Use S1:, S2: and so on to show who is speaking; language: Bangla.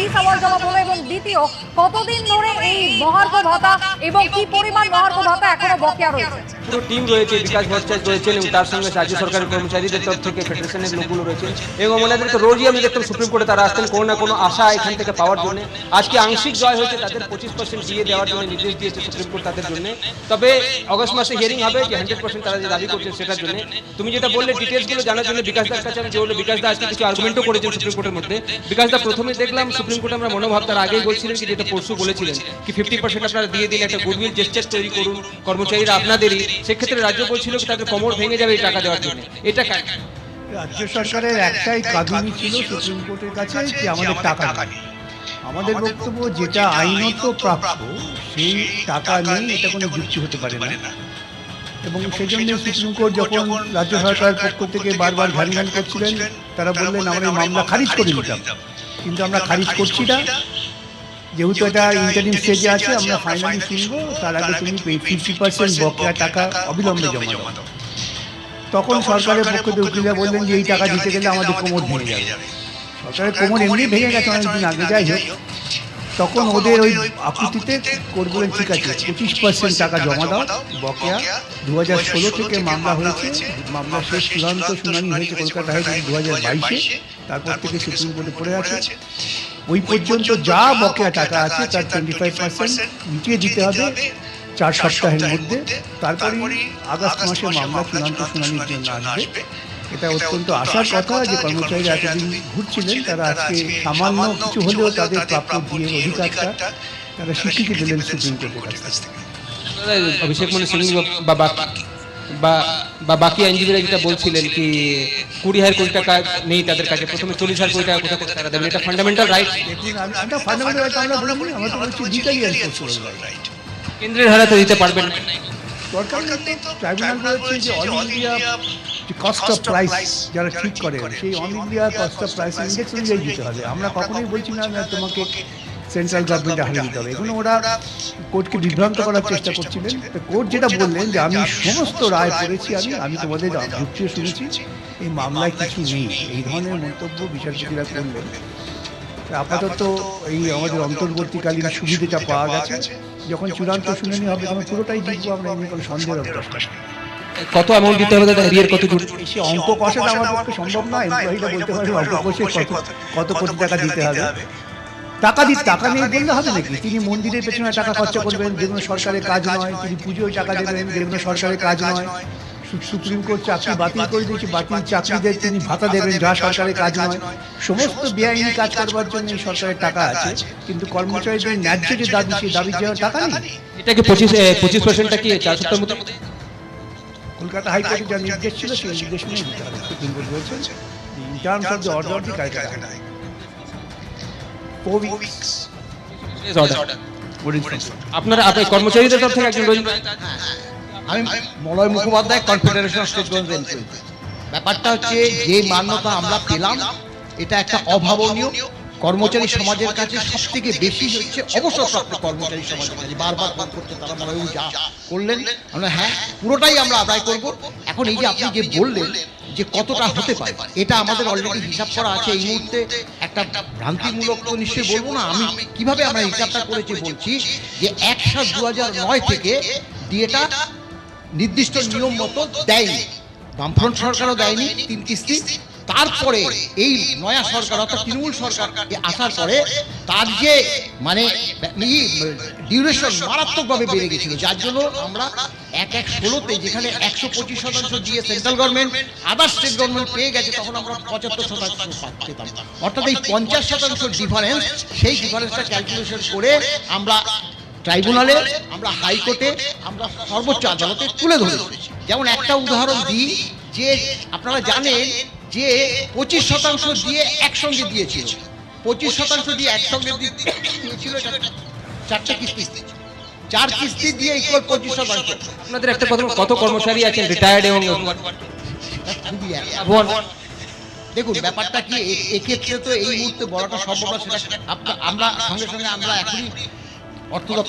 S1: কি সওয়াল জবাব হলো দ্বিতীয় কতদিন ধরে এই মহার্ঘ ভাতা এবং কি পরিমাণ মহার্ঘ ভাতা এখনও বকেয়া রয়েছে?
S2: পুরো টিম রয়েছে, বিকাশ ভট্টাচার্য রয়েছেন এবং তার সঙ্গে রাজ্য সরকারের কর্মচারীদের তরফ থেকে ফেডারেশনের লোকগুলো রয়েছেন এবং ওনাদেরকে রোজই আমি দেখতাম সুপ্রিম কোর্টে তারা আসতেন, কোনো না কোনো আশা এখান থেকে পাওয়ার জন্য। আজকে আংশিক জয় হয়েছে তাদের পঁচিশ পার্সেন্ট দিয়ে দেওয়ার জন্য নির্দেশ দিয়েছে সুপ্রিম কোর্ট তাদের জন্য। তবে অগস্ট মাসে হিয়ারিং হবে যে হান্ড্রেড পার্সেন্ট তারা যে দাবি করছেন সেটার জন্য। তুমি যেটা বললে ডিটেলসগুলো জানার জন্য বিকাশ দাস কাছে আমি যে বিকাশ দা আজকে কিছু আর্গুমেন্টও করেছেন সুপ্রিম কোর্টের মধ্যে। বিকাশ দা প্রথমে দেখলাম সুপ্রিম কোর্টে আমরা মনোভাব তার আগেই বলছিলেন কি যেটা পরশু বলেছিলেন কি ফিফটি পার্সেন্ট আপনারা দিয়ে দিলে একটা গুডউইল জেস্টার তৈরি করুন কর্মচারীরা আপনাদেরই। সেক্ষেত্রে রাজ্য বলছিল কি তাদের কোমর ভেঙে যাবে এই টাকা দেওয়ার জন্য। এটা?
S3: রাজ্য সরকারের একটাই কাঁদুনি ছিল সুপ্রিম কোর্টের কাছে যে আমাদের টাকা নেই। আমাদের বক্তব্য যেটা আইনত প্রাপ্য সেই টাকা নেই এটা কোনো যুক্তি হতে পারে না। এবং সেই জন্য সুপ্রিম কোর্ট যখন রাজ্য সরকারের পক্ষ থেকে বারবার ঘান ঘান করছিলেন তারা বললেন আমরা এই মামলা খারিজ করে দিতাম। কিন্তু আমরা খারিজ করছি না। যেহেতু এটা ইন্টারিম স্টেজে আছে আমরা ফাইনালি শুনব তার আগে তুমি ফিফটি পার্সেন্ট বকেয়া টাকা অবিলম্বে জমা দাও। তখন সরকারের পক্ষ থেকে উকিলরা বললেন যে এই টাকা দিতে গেলে আমাদের কোমর ভেঙে যাবে। সরকারের কোমর এমনি ভেঙে গেছে অনেকদিন আগে। যাই হোক তখন ওদের ওই আপত্তিতে কোর্ট বলেন ঠিক আছে পঁচিশ পার্সেন্ট টাকা জমা দাও বকেয়া। দু হাজার ষোলো থেকে মামলা হয়েছে মামলা শেষ চূড়ান্ত শুনানি হয়েছে কলকাতা হয়েছে দু হাজার বাইশে। তারপর থেকে সুপ্রিম কোর্টে পড়ে আছে ওই পর্যন্ত যা বকেয়া টাকা আছে তার টোয়েন্টি ফাইভ পার্সেন্ট মিটিয়ে দিতে হবে চার সপ্তাহের মধ্যে। তারপরে আগস্ট মাসে মামলা চূড়ান্ত শুনানির জন্য আসবে। এটা অত্যন্ত আশার কথা যে কর্মচারীরা এতদিন ঘুরছিলেন তারা আজকে সামান্য কিছু হলেও তাদের প্রাপ্য দিয়ে অধিকারটা তারা স্বীকৃতি দিলেন সুপ্রিম কোর্টের কাছ থেকে।
S2: অভিষেক মনু সিং বা বাকি। বা বাকি আইনজীবীরা যেটা বলছিলেন কি কুড়ি হাজার কোটি টাকা নেই তাদের কাছে প্রথমে চল্লিশ হাজার কোটি টাকা কোথা থেকে টাকা দেবেন এটা ফান্ডামেন্টাল রাইট কেন্দ্রের হারাতে দিতে পারবেন।
S3: সরকার ট্রাইব্যুনাল বলেছে যে all India cost of price যারা ঠিক করে সেই all India cost of price index অনুযায়ী দিতে হবে। আমরা কখনোই বলছি না তোমাকে সেন্ট্রাল গভর্নমেন্টে হারিয়ে দিতে হবে এগুলো ওরা কোর্টকে বিভ্রান্ত করার চেষ্টা করছিলেন। তো কোর্ট যেটা বললেন যে আমি সমস্ত রায় পড়েছি আমি আমি তোমাদের যুক্তিও শুনেছি এই মামলায় কিছু নেই। এই ধরনের মন্তব্য বিচারপতিরা করলেন। আপাতত এই আমাদের অন্তর্বর্তীকালীন সুবিধাটা পাওয়া গেছে। যখন চূড়ান্ত শুনানি হবে তখন পুরোটাই জিতবো আমরা এমনি কোনো সন্দেহের অবকাশ
S2: কত অ্যামাউন্ট দিতে হবে দাদা এরিয়ার কত জুড়ে
S3: সে অঙ্ক কষাটা আমার পক্ষে সম্ভব না এমপ্লয়িটা বলতে পারবে অঙ্ক কষে কত কত কোটি টাকা দিতে হবে টাকা দিতে টাকা নিয়ে বললে হবে নাকি? তিনি মন্দিরের পেছনে টাকা খরচা করবেন যেগুলো সরকারের কাজ নয় তিনি পুজোয় টাকা দেবেন যেগুলো সরকারের কাজ নয়। সুপ্রিম কোর্ট চাকরি বাতিল করে দিয়েছে বাতিল চাকরিদের তিনি ভাতা দেবেন যা সরকারের কাজ নয়। সমস্ত বেআইনি কাজ করবার জন্য সরকারের টাকা আছে কিন্তু কর্মচারীদের ন্যায্য যে দাবি সেই দাবি দেওয়ার টাকা নেই।
S2: এটা কি পঁচিশ পঁচিশ পার্সেন্টটা কি চার সপ্তাহের মধ্যে?
S3: কলকাতা হাইকোর্টে যা নির্দেশ ছিল সেই নির্দেশ নিয়ে দিতে হবে। সুপ্রিম কোর্ট বলছেন in terms of the order of
S2: Order. আপনারা আপনার কর্মচারীদের তরফ থেকে একজন রয়েছেন
S4: আমি Malay Mukhopadhyay confederation state government ব্যাপারটা হচ্ছে যে মান্যতা আমরা পেলাম এটা একটা অভাবনীয়। কর্মচারী সমাজের কাছে সব থেকে বেশি হচ্ছে অবসরপ্রাপ্ত কর্মচারী সমাজের কাছে। বারবার ফোন করছে তারা যা করলেন। আমরা হ্যাঁ পুরোটাই আমরা আদায় করব। এখন এই যে আপনি যে বললেন যে কতটা হতে পারে এটা আমাদের অলরেডি হিসাব করা আছে এই মুহূর্তে। একটা ভ্রান্তিমূলক তো নিশ্চয়ই বলব না, আমি কীভাবে আমরা হিসাবটা করেছি বলছি যে এক সাত দু নয় থেকে ডিএটা নির্দিষ্ট নিয়ম মতো দেয়নি। বামফ্রন্ট সরকারও দেয়নি, তিন কিস্তি। তারপরে এই নয়া সরকার অর্থাৎ তৃণমূল সরকার আসার পরে তার যে মানে ডিউরেশন মারাত্মকভাবে বেড়ে গেছিল যার জন্য আমরা এক এক ষোলোতে যেখানে একশো পঁচিশ শতাংশ দিয়ে central government other state government পেয়ে গেছে তখন আমরা পঁচাত্তর শতাংশ পেতাম অর্থাৎ এই পঞ্চাশ শতাংশ ডিফারেন্স সেই ডিফারেন্সটা ক্যালকুলেশন করে আমরা ট্রাইব্যুনালে আমরা হাইকোর্টে আমরা সর্বোচ্চ আদালতে তুলে ধরেছি। যেমন একটা উদাহরণ দিই যে আপনারা জানেন যে পঁচিশ শতাংশ দিয়ে একসঙ্গে দিয়েছিল। পঁচিশ শতাংশ দিয়ে একসঙ্গে দিয়েছিল চারটে কিস্তি। চার কিস্তি দিয়ে ইকুয়াল পঁচিশ শতাংশ।
S2: আপনাদের একটা কথা কত কর্মচারী আছেন? রিটায়ার্ড এবং
S4: দেখুন ব্যাপারটা কি? এক্ষেত্রে তো এই মুহূর্তে বড়টা সম্ভব সেটা আমরা সঙ্গে সঙ্গে আমরা এখনই অর্থ দপ্তর